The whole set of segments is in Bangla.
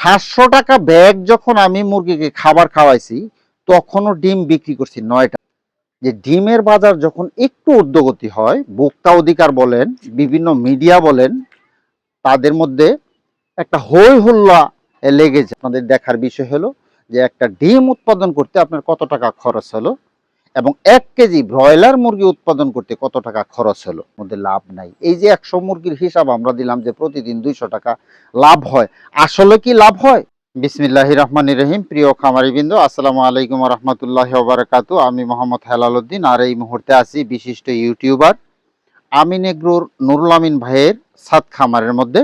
সাতশো টাকা ব্যাগ যখন আমি মুরগিকে খাবার খাওয়াইছি, তখনও ডিম বিক্রি করছি নয়টা। যে ডিমের বাজার যখন একটু ঊর্ধ্বগতি হয়, ভোক্তা অধিকার বলেন, বিভিন্ন মিডিয়া বলেন, তাদের মধ্যে একটা হই হুল্লা লেগে যায় আপনাদের দেখার বিষয় হলো যে একটা ডিম উৎপাদন করতে আপনার কত টাকা খরচ হলো? এবং এক কেজি ব্রয়লার মুরগি উৎপাদন করতে কত টাকা খরচ হলো? মধ্যে লাভ নাই। এই যে একশো মুরগির হিসাব আমরা দিলাম যে প্রতিদিন দুইশো টাকা লাভ হয়, আসলে কি লাভ হয়? বিসমিল্লাহ রহমান রহিম। প্রিয় খামারিবৃন্দ, আসসালামু আলাইকুম রহমতুল্লাহ বারাকাতু। আমি মোহাম্মদ হেলাল উদ্দিন আর এই মুহূর্তে আছি বিশিষ্ট ইউটিউবার আমিন এগ্রুর নুরুল আমিন ভাইয়ের সাত খামারের মধ্যে।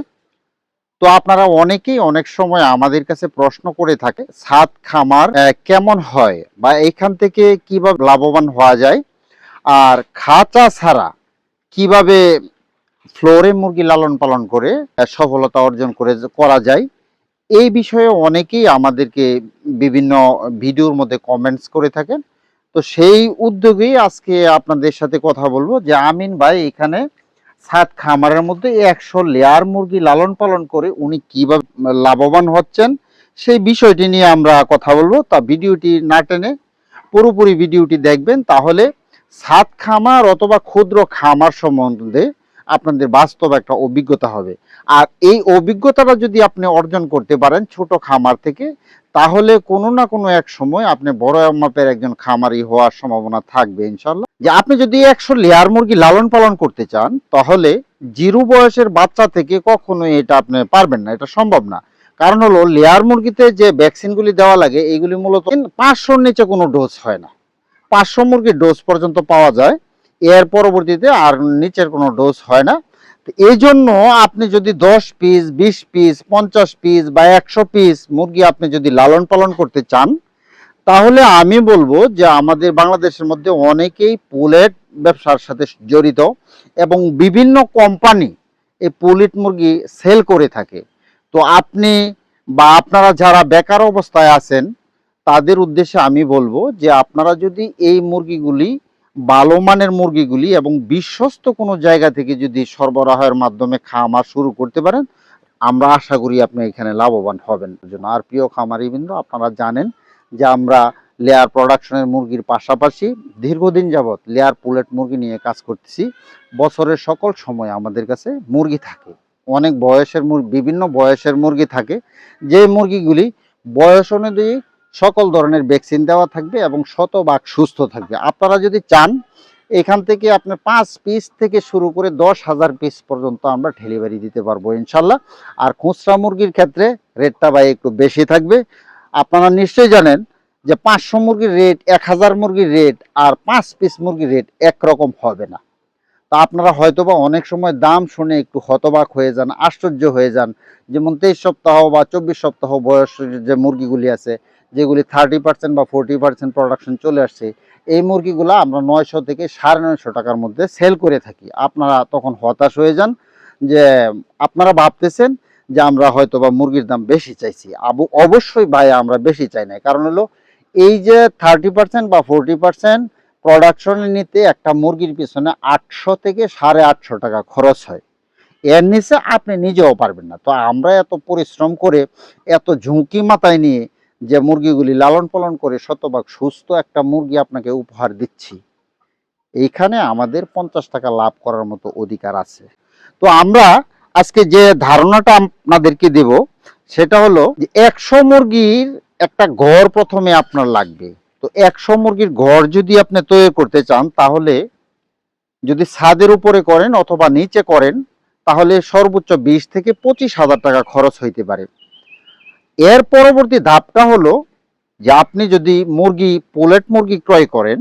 তো আপনারা অনেকেই অনেক সময় আমাদের কাছে প্রশ্ন করে থাকে সাত খামার কেমন হয় বা এখান থেকে কীভাবে লাভবান হওয়া যায়? আর খাঁচা ছাড়া কীভাবে ফ্লোরে মুরগি লালন পালন করে সফলতা অর্জন করে করা যায়? এই বিষয়ে অনেকেই আমাদেরকে বিভিন্ন ভিডিওর মধ্যে কমেন্টস করে থাকেন। তো সেই উদ্যোগেই আজকে আপনাদের সাথে কথা বলব যে আমিন ভাই এখানে সাত খামারের মধ্যে একশো লেয়ার মুরগি লালন পালন করে উনি কীভাবে লাভবান হচ্ছেন, সেই বিষয়টি নিয়ে আমরা কথা বলব। তা ভিডিওটি না টেনে পুরোপুরি ভিডিওটি দেখবেন, তাহলে সাত খামার অথবা ক্ষুদ্র খামার সম্বন্ধে আপনাদের বাস্তব একটা অভিজ্ঞতা হবে। আর এই অভিজ্ঞতাটা যদি আপনি অর্জন করতে পারেন ছোট খামার থেকে, তাহলে কোনো না কোনো এক সময় আপনি বড় মাপের একজন খামারি হওয়ার সম্ভাবনা থাকবে ইনশাল্লাহ যে আপনি যদি একশো লেয়ার মুরগি লালন পালন করতে চান, তাহলে জিরো বয়সের বাচ্চা থেকে কখনোই এটা আপনি পারবেন না, এটা সম্ভব না। কারণ হলো লেয়ার মুরগিতে যে ভ্যাকসিনগুলি দেওয়া লাগে, এগুলি মূলত পাঁচশোর নিচে কোনো ডোজ হয় না। পাঁচশো মুরগির ডোজ পর্যন্ত পাওয়া যায়। এর পরবর্তীতে আর নিচের কোনো ডোজ হয় না। এই জন্য আপনি যদি দশ পিস বিশ পিস পঞ্চাশ পিস বা একশো পিস মুরগি আপনি যদি লালন পালন করতে চান, তাহলে আমি বলব যে আমাদের বাংলাদেশের মধ্যে অনেকেই পুলেট ব্যবসার সাথে জড়িত এবং বিভিন্ন কোম্পানি এই পুলিট মুরগি সেল করে থাকে। তো আপনি বা আপনারা যারা বেকার অবস্থায় আছেন, তাদের উদ্দেশ্যে আমি বলব যে আপনারা যদি এই মুরগিগুলি ভালো মানের মুরগিগুলি এবং বিশ্বস্ত কোনো জায়গা থেকে যদি সরবরাহের মাধ্যমে খামার শুরু করতে পারেন, আমরা আশা করি আপনি এখানে লাভবান হবেন। জন্য আর প্রিয় খামারিবৃন্দ, আপনারা জানেন যে আমরা লেয়ার প্রোডাকশনের মুরগির পাশাপাশি দীর্ঘদিন যাবৎ লেয়ার পুলেট মুরগি নিয়ে কাজ করতেছি। বছরের সকল সময় আমাদের কাছে মুরগি থাকে। অনেক বয়সের বিভিন্ন বয়সের মুরগি থাকে। যে মুরগিগুলি বয়স অনুযায়ী সকল ধরনের ভ্যাকসিন দেওয়া থাকবে এবং শতভাগ সুস্থ থাকবে। আপনারা যদি চান, এখান থেকে আপনার পাঁচ পিস থেকে শুরু করে দশ হাজার পিস পর্যন্ত আমরা ডেলিভারি দিতে পারব ইনশাল্লাহ। আর খুচরা মুরগির ক্ষেত্রে রেটটা ভাই একটু বেশি থাকবে। আপনারা নিশ্চয়ই জানেন যে পাঁচশো মুরগির রেট এক হাজার মুরগির রেট আর পাঁচ পিস মুরগির রেট একরকম হবে না। তা আপনারা হয়তোবা অনেক সময় দাম শুনে একটু হতবাক হয়ে যান, আশ্চর্য হয়ে যান। যেমন তেইশ সপ্তাহ বা চব্বিশ সপ্তাহ বয়সের যে মুরগিগুলি আছে যেগুলি থার্টি পার্সেন্ট বা ফোরটি পার্সেন্ট প্রোডাকশন চলে আসছে, এই মুরগিগুলো আমরা নয়শো থেকে সাড়ে নয়শো টাকার মধ্যে সেল করে থাকি। আপনারা তখন হতাশ হয়ে যান যে, আপনারা ভাবতেছেন যে আমরা হয়তো বা মুরগির দাম বেশি চাইছি। আবু, অবশ্যই ভাই আমরা বেশি চাই না কারণ হলো, এই যে থার্টি পার্সেন্ট বা ফোরটি পার্সেন্ট প্রোডাকশন নিতে একটা মুরগির পিছনে আটশো থেকে সাড়ে আটশো টাকা খরচ হয়। এর নিচে আপনি নিজেও পারবেন না। তো আমরা এত পরিশ্রম করে, এত ঝুঁকি মাথায় নিয়ে যে মুরগিগুলি লালন পালন করে শতভাগ সুস্থ একটা মুরগি আপনাকে উপহার দিচ্ছি। এইখানে আমাদের পঞ্চাশ টাকা লাভ করার মতো অধিকার আছে। তো আমরা আজকে যে ধারণাটা আপনাদেরকে দেব, সেটা হলো যে একশো মুরগির একটা ঘর প্রথমে আপনার লাগবে। তো একশো মুরগির ঘর যদি আপনি তৈরি করতে চান, তাহলে যদি ছাদের উপরে করেন অথবা নিচে করেন, তাহলে সর্বোচ্চ বিশ থেকে পঁচিশ হাজার টাকা খরচ হইতে পারে। এর পরবর্তী ধাপটা হলো যে আপনি যদি মুরগি, পোলেট মুরগি ক্রয় করেন,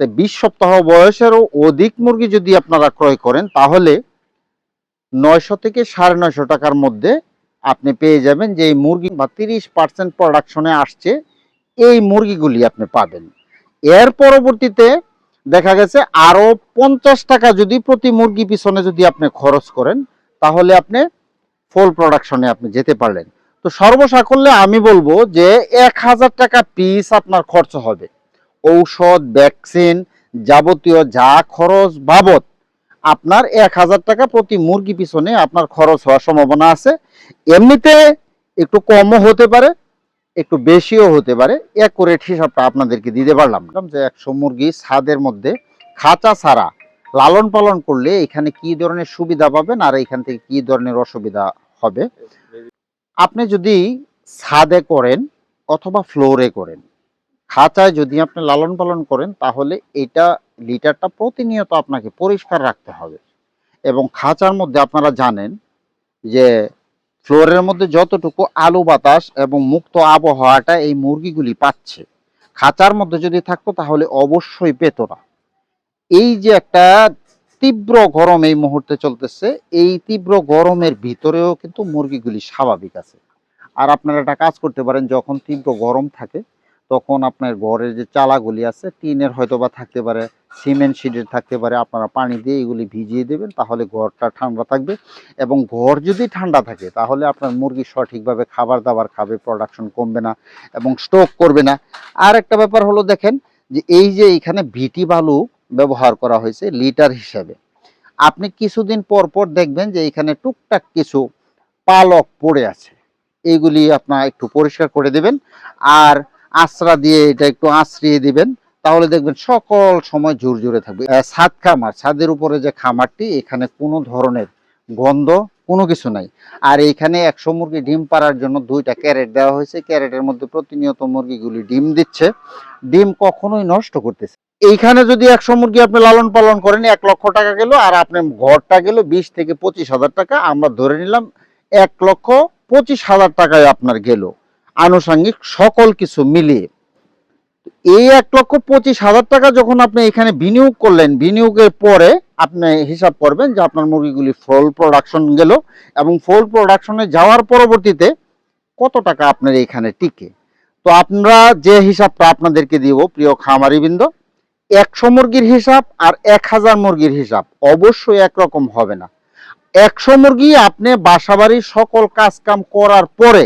তো বিশ সপ্তাহ বয়সেরও অধিক মুরগি যদি আপনারা ক্রয় করেন, তাহলে নয়শো থেকে সাড়ে নয়শো টাকার মধ্যে আপনি পেয়ে যাবেন যে এই মুরগি বা তিরিশ পার্সেন্ট প্রোডাকশনে আসছে, এই মুরগিগুলি আপনি পাবেন। এর পরবর্তীতে দেখা গেছে আরও পঞ্চাশ টাকা যদি প্রতি মুরগি পিছনে যদি আপনি খরচ করেন, তাহলে আপনি ফুল প্রোডাকশনে আপনি যেতে পারলেন। তো সর্বসাকল্যে আমি বলব যে এক হাজার টাকা পিস আপনার খরচ হবে। ঔষধ ভ্যাকসিন যাবতীয় যা খরচ বাবদ আপনার এক হাজার টাকা প্রতি মুরগি পিছনে আপনার খরচ হওয়ার সম্ভাবনা আছে। এমনিতে একটু কমও হতে পারে, একটু বেশিও হতে পারে। অ্যাকুরেট হিসাবটা আপনাদেরকে দিতে পারলাম। যে একশো মুরগি ছাদের মধ্যে খাঁচা ছাড়া লালন পালন করলে এখানে কি ধরনের সুবিধা পাবেন আর এখান থেকে কি ধরনের অসুবিধা হবে? আপনি যদি ছাদে করেন অথবা ফ্লোরে করেন, খাঁচায় যদি আপনি লালন পালন করেন, তাহলে এটা লিটারটা প্রতিনিয়ত আপনাকে পরিষ্কার রাখতে হবে। এবং খাঁচার মধ্যে আপনারা জানেন যে ফ্লোরের মধ্যে যতটুকু আলো বাতাস এবং মুক্ত আবহাওয়াটা এই মুরগিগুলি পাচ্ছে, খাঁচার মধ্যে যদি থাকতো তাহলে অবশ্যই পেত না। এই যে একটা তীব্র গরম এই মুহূর্তে চলতেছে। এই তীব্র গরমের ভিতরেও কিন্তু মুরগিগুলি স্বাভাবিক আছে। আর আপনারা একটা কাজ করতে পারেন, যখন তীব্র গরম থাকে, তখন আপনার ঘরের যে চালাগুলি আছে, টিনের হয়তো বা থাকতে পারে, সিমেন্ট শিটের থাকতে পারে, আপনারা পানি দিয়ে এগুলি ভিজিয়ে দেবেন, তাহলে ঘরটা ঠান্ডা থাকবে। এবং ঘর যদি ঠান্ডা থাকে, তাহলে আপনার মুরগি সঠিকভাবে খাবার দাবার খাবে প্রোডাকশন কমবে না এবং স্টক করবে না। আর একটা ব্যাপার হলো, দেখেন যে এই যে এখানে ভিটি বালু ব্যবহার করা হয়েছে লিটার হিসাবে। আপনি কিছুদিন পর পর দেখবেন যে এখানে টুকটাক কিছু পালক পড়ে আছে। এইগুলি আপনার একটু পরিষ্কার করে দেবেন আর আশ্রা দিয়ে এটা একটু আশ্রিয়ে দিবেন, তাহলে দেখবেন সকল সময় জোর জোরে থাকবে ছাদ খামার, ছাদের উপরে যে খামারটি, এখানে কোনো ধরনের গন্ধ কোনো কিছু নাই। আর এইখানে একশো মুরগি ডিম পাড়ার জন্য দুইটা ক্যারেট দেওয়া হয়েছে। ক্যারেটের মধ্যে প্রতিনিয়ত মুরগিগুলি ডিম দিচ্ছে। ডিম কখনোই নষ্ট করতেছে এইখানে যদি একশো মুরগি আপনি লালন পালন করেন, এক লক্ষ টাকা গেল, আর আপনার ঘরটা গেল বিশ থেকে পঁচিশ হাজার টাকা, আমরা ধরে নিলাম এক লক্ষ পঁচিশ হাজার টাকায় আপনার গেল। আনুষঙ্গিক সকল কিছু মিলিয়ে। এই এক লক্ষ পঁচিশ হাজার টাকা যখন আপনি এখানে বিনিয়োগ করলেন, বিনিয়োগের পরে আপনি হিসাব করবেন যে আপনার মুরগিগুলি ফল প্রোডাকশন গেল এবং ফল প্রোডাকশনে যাওয়ার পরবর্তীতে কত টাকা আপনার এখানে টিকে। তো আমরা যে হিসাবটা আপনাদেরকে দিব, প্রিয় খামারিবৃন্দ একশো মুরগির হিসাব আর এক হাজার মুরগির হিসাব। অবশ্যই একরকম হবে না। একশো মুরগি আপনি বাসাবাড়ির সকল কাজ কাম করার পরে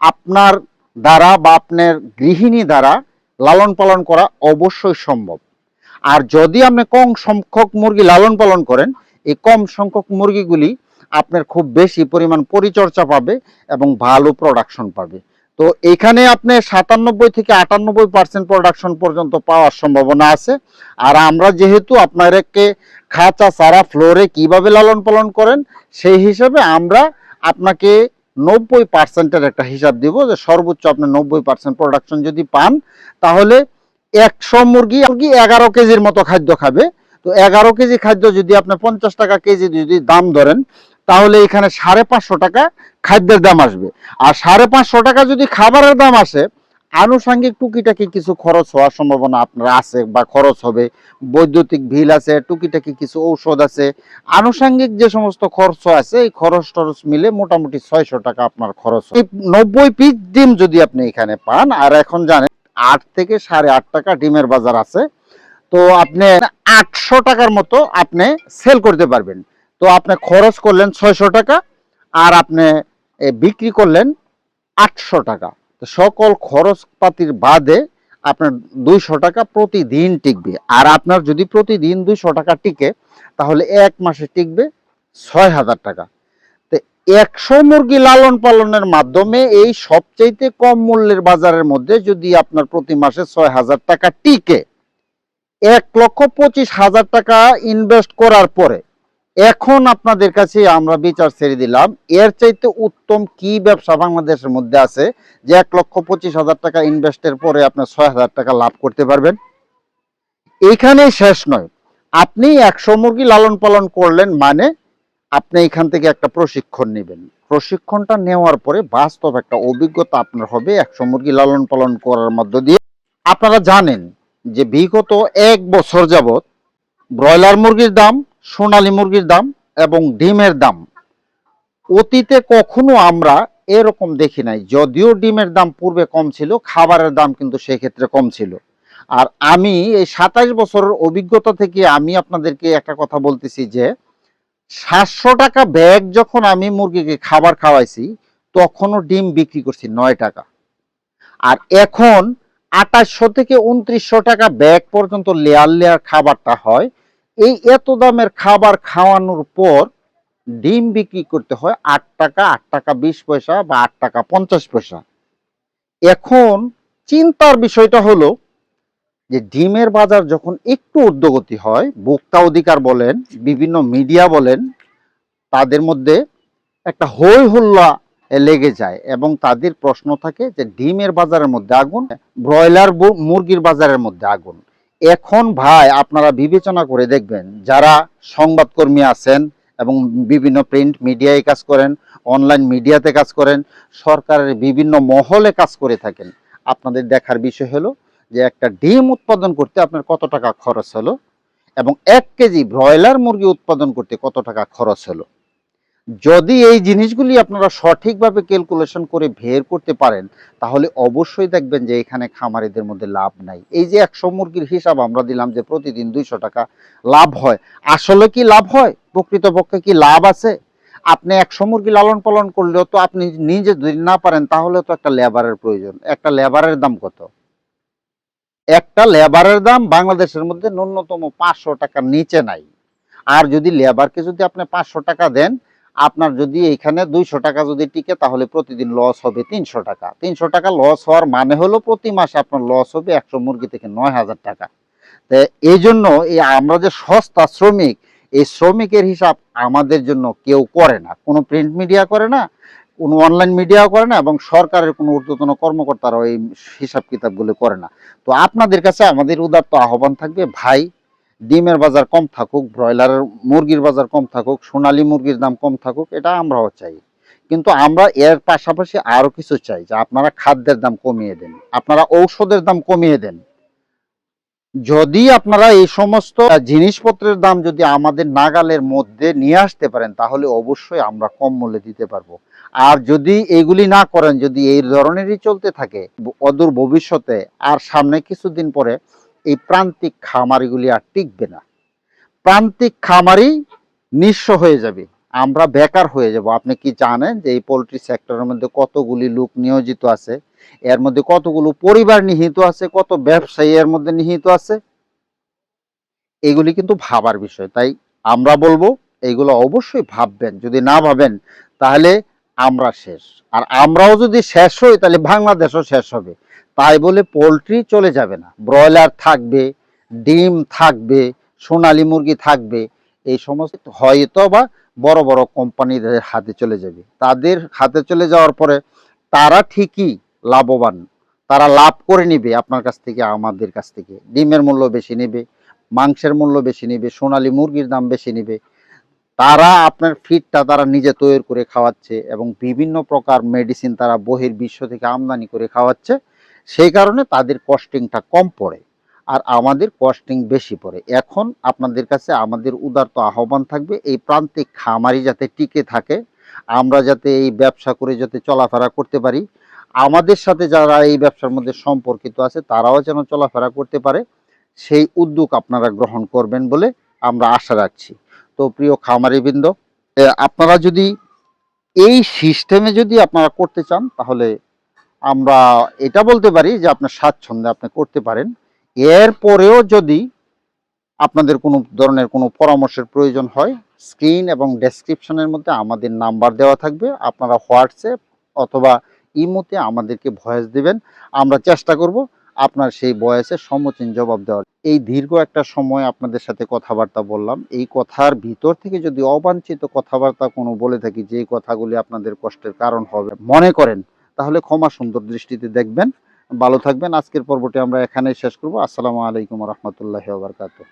আপনার দ্বারা বা আপনার গৃহিণী দ্বারা লালন পালন করা অবশ্যই সম্ভব। আর যদি আপনি কম সংখ্যক মুরগি লালন পালন করেন, এই কম সংখ্যক মুরগিগুলি আপনার খুব বেশি পরিমাণ পরিচর্যা পাবে এবং ভালো প্রোডাকশন পাবে। তো এখানে আপনি সাতানব্বই থেকে আটানব্বই পার্সেন্ট প্রোডাকশন পর্যন্ত পাওয়ার সম্ভাবনা আছে। আর আমরা যেহেতু আপনাদেরকে খাঁচা সারা ফ্লোরে কীভাবে লালন পালন করেন, সেই হিসাবে আমরা আপনাকে নব্বই পার্সেন্টের একটা হিসাব দিব যে সর্বোচ্চ আপনি নব্বই পার্সেন্ট প্রোডাকশন যদি পান, তাহলে একশো মুরগি মুরগি এগারো কেজির মতো খাদ্য খাবে। তো এগারো কেজি খাদ্য যদি আপনি পঞ্চাশ টাকা কেজি যদি দাম ধরেন তাহলে এখানে সাড়ে পাঁচশো টাকা খাদ্যের দাম আসবে। আর সাড়ে পাঁচশো টাকা যদি খাবারের দাম আসে, আনুষঙ্গিক টুকিটাকি কিছু খরচ হওয়ার সম্ভাবনা আপনার আছে বা খরচ হবে। বৈদ্যুতিক বিল আছে, টুকিটাকি কিছু ঔষধ আছে। আনুষঙ্গিক যে সমস্ত খরচ আছে, এই খরচ টরচ মিলে মোটামুটি ছয়শো টাকা আপনার খরচ নব্বই পিস ডিম যদি আপনি এখানে পান, আর এখন জানেন আট থেকে সাড়ে আট টাকা ডিমের বাজার আছে, তো আপনি আটশো টাকার মতো আপনি সেল করতে পারবেন। তো আপনি খরচ করলেন ছয়শো টাকা আর আপনি বিক্রি করলেন আটশো টাকা। তো সকল খরচপাতির বাদে আপনার দুইশো টাকা প্রতিদিন টিকবে। আর আপনার যদি প্রতিদিন দুইশো টাকা টিকে, তাহলে এক মাসে টিকবে ছয় হাজার টাকা। তো একশো মুরগি লালন পালনের মাধ্যমে এই সবচাইতে কম মূল্যের বাজারের মধ্যে যদি আপনার প্রতি মাসে ছয় হাজার টাকা টিকে, এক লক্ষ পঁচিশ হাজার টাকা ইনভেস্ট করার পরে এখন আপনাদের কাছে আমরা বিচার ছেড়ে দিলাম। এর চাইতে উত্তম কি ব্যবসা বাংলাদেশের মধ্যে আছে? যে এক লক্ষ পঁচিশ হাজার টাকা ইনভেস্টের পরে আপনি ছয় হাজার টাকা লাভ করতে পারবেন। এইখানেই শেষ নয়। আপনি একশো মুরগি লালন পালন করলেন মানে আপনি এখান থেকে একটা প্রশিক্ষণ নেবেন। প্রশিক্ষণটা নেওয়ার পরে বাস্তব একটা অভিজ্ঞতা আপনার হবে একশো মুরগি লালন পালন করার মধ্য দিয়ে। আপনারা জানেন যে বিগত এক বছর যাবত ব্রয়লার মুরগির দাম সোনালী মুরগির দাম এবং ডিমের দাম। অতীতে কখনো আমরা এরকম দেখি নাই, যদিও ডিমের দাম পূর্বে কম ছিল, খাবারের দাম কিন্তু সেক্ষেত্রে কম ছিল। আর আমি এই সাতাশ বছরের অভিজ্ঞতা থেকে আমি আপনাদেরকে একটা কথা বলতেছি যে, সাতশো টাকা ব্যাগ যখন আমি মুরগিকে খাবার খাওয়াইছি, তখনও ডিম বিক্রি করছি নয় টাকা। আর এখন আঠাশশো থেকে উনত্রিশশো টাকা ব্যাগ পর্যন্ত লেয়ার লেয়ার খাবারটা হয় এই এত দামের খাবার খাওয়ানোর পর ডিম বিক্রি করতে হয় আট টাকা আট টাকা বিশ পয়সা বা আট টাকা পঞ্চাশ পয়সা। এখন চিন্তার বিষয়টা হলো যে ডিমের বাজার যখন একটু ঊর্ধ্বগতি হয়, ভোক্তা অধিকার বলেন, বিভিন্ন মিডিয়া বলেন, তাদের মধ্যে একটা হই হুল্লা লেগে যায় এবং তাদের প্রশ্ন থাকে যে ডিমের বাজারের মধ্যে আগুন, ব্রয়লার মুরগির বাজারের মধ্যে আগুন। এখন ভাই আপনারা বিবেচনা করে দেখবেন, যারা সংবাদকর্মী আছেন এবং বিভিন্ন প্রিন্ট মিডিয়ায় কাজ করেন, অনলাইন মিডিয়াতে কাজ করেন, সরকারের বিভিন্ন মহলে কাজ করে থাকেন, আপনাদের দেখার বিষয় হলো যে একটা ডিম উৎপাদন করতে আপনার কত টাকা খরচ হলো এবং এক কেজি ব্রয়লার মুরগি উৎপাদন করতে কত টাকা খরচ হলো। যদি এই জিনিসগুলি আপনারা সঠিকভাবে ক্যালকুলেশন করে বের করতে পারেন, তাহলে অবশ্যই দেখবেন যে এখানে খামারিদের মধ্যে লাভ নাই। এই যে একশো মুরগির হিসাব আমরা দিলাম যে প্রতিদিন দুইশো টাকা লাভ হয়। আসলে কি লাভ হয়? প্রকৃতপক্ষে কি লাভ আছে? আপনি একশো মুরগি লালন পালন করলেও তো আপনি নিজে যদি না পারেন, তাহলে তো একটা লেবারের প্রয়োজন। একটা লেবারের দাম কত? একটা লেবারের দাম বাংলাদেশের মধ্যে ন্যূনতম পাঁচশো টাকার নিচে নাই। আর যদি লেবারকে যদি আপনি পাঁচশো টাকা দেন আপনার যদি এখানে দুইশো টাকা যদি টিকে, তাহলে প্রতিদিন লস হবে তিনশো টাকা। তিনশো টাকা লস হওয়ার মানে হলো প্রতি মাসে আপনার লস হবে একশো মুরগি থেকে নয় হাজার টাকা। তো এই জন্য এই আমরা যে সস্তা শ্রমিক, এই শ্রমিকের হিসাব আমাদের জন্য কেউ করে না। কোনো প্রিন্ট মিডিয়া করে না, কোনো অনলাইন মিডিয়াও করে না এবং সরকারের কোনো ঊর্ধ্বতন কর্মকর্তারাও এই হিসাব কিতাবগুলো করে না। তো আপনাদের কাছে আমাদের উদাত্ত আহ্বান থাকবে, ভাই ডিমের বাজার কম থাকুক, ব্রয়লারের মুরগির বাজার কম থাকুক, সোনালী মুরগির দাম কম থাকুক, এটা আমরাও চাই। কিন্তু আমরা এর পাশাপাশি আরও কিছু চাই যে আপনারা খাদ্যের দাম কমিয়ে দেন, আপনারা ঔষধের দাম কমিয়ে দেন। যদি আপনারা এই সমস্ত জিনিসপত্রের দাম যদি আমাদের নাগালের মধ্যে নিয়ে আসতে পারেন, তাহলে অবশ্যই আমরা কম মূল্যে দিতে পারব। আর যদি এগুলি না করেন, যদি এই ধরনেরই চলতে থাকে, অদূর ভবিষ্যতে, আর সামনে কিছুদিন পরে এই প্রান্তিক খামারিগুলি আর টিকবে না। প্রান্তিক খামারি নিঃস্ব হয়ে যাবে। আমরা বেকার হয়ে যাব। আপনি কি জানেন যে এই পোলট্রি সেক্টরের মধ্যে কতগুলি লোক নিয়োজিত আছে? এর মধ্যে কতগুলো পরিবার নিহিত আছে? কত ব্যবসায়ী এর মধ্যে নিহিত আছে? এগুলি কিন্তু ভাবার বিষয়। তাই আমরা বলব, এগুলো অবশ্যই ভাববেন। যদি না ভাবেন, তাহলে আমরা শেষ। আর আমরাও যদি শেষ হই, তাহলে বাংলাদেশও শেষ হবে। তাই বলে পোলট্রি চলে যাবে না। ব্রয়লার থাকবে, ডিম থাকবে, সোনালী মুরগি থাকবে, এই সমস্ত হয়তো বা বড় বড় কোম্পানিদের হাতে চলে যাবে। তাদের হাতে চলে যাওয়ার পরে তারা ঠিকই লাভবান। তারা লাভ করে নিবে আপনার কাছ থেকে, আমাদের কাছ থেকে। ডিমের মূল্য বেশি নেবে, মাংসের মূল্য বেশি নেবে, সোনালী মুরগির দাম বেশি নেবে। তারা আপনার ফিডটা তারা নিজে তৈরি করে খাওয়াচ্ছে এবং বিভিন্ন প্রকার মেডিসিন তারা বহির বিশ্ব থেকে আমদানি করে খাওয়াচ্ছে। সেই কারণে তাদের কস্টিংটা কম পড়ে আর আমাদের কস্টিং বেশি পড়ে। এখন আপনাদের কাছে আমাদের উদারত আহ্বান থাকবে, এই প্রান্তিক খামারি যাতে টিকে থাকে, আমরা যাতে এই ব্যবসা করে যাতে চলাফেরা করতে পারি, আমাদের সাথে যারা এই ব্যবসার মধ্যে সম্পর্কিত আছে, তারাও যেন চলাফেরা করতে পারে, সেই উদ্যোগ আপনারা গ্রহণ করবেন বলে আমরা আশা রাখছি। তো প্রিয় খামারিবৃন্দ আপনারা যদি এই সিস্টেমে যদি আপনারা করতে চান, তাহলে আমরা এটা বলতে পারি যে আপনার স্বাচ্ছন্দ্যে আপনি করতে পারেন। এরপরেও যদি আপনাদের কোনো ধরনের কোনো পরামর্শের প্রয়োজন হয়, স্ক্রিন এবং ডেসক্রিপশনের মধ্যে আমাদের নাম্বার দেওয়া থাকবে। আপনারা হোয়াটসঅ্যাপ অথবা ইমোতে আমাদেরকে ভয়েস দিবেন। আমরা চেষ্টা করব আপনার সেই বয়সের সমচীন জবাব দেওয়ার। এই দীর্ঘ একটা সময় আপনাদের সাথে কথাবার্তা বললাম। এই কথার ভিতর থেকে যদি অবাঞ্ছিত কথাবার্তা কোনো বলে থাকি, যে কথাগুলি আপনাদের কষ্টের কারণ হবে, মনে করেন তাহলে ক্ষমা সুন্দর দৃষ্টিতে দেখবেন। ভালো থাকবেন। আজকের পর্বটি আমরা এখানেই শেষ করব। আসসালামু আলাইকুম রহমতুল্লাহ বারকাতুহ।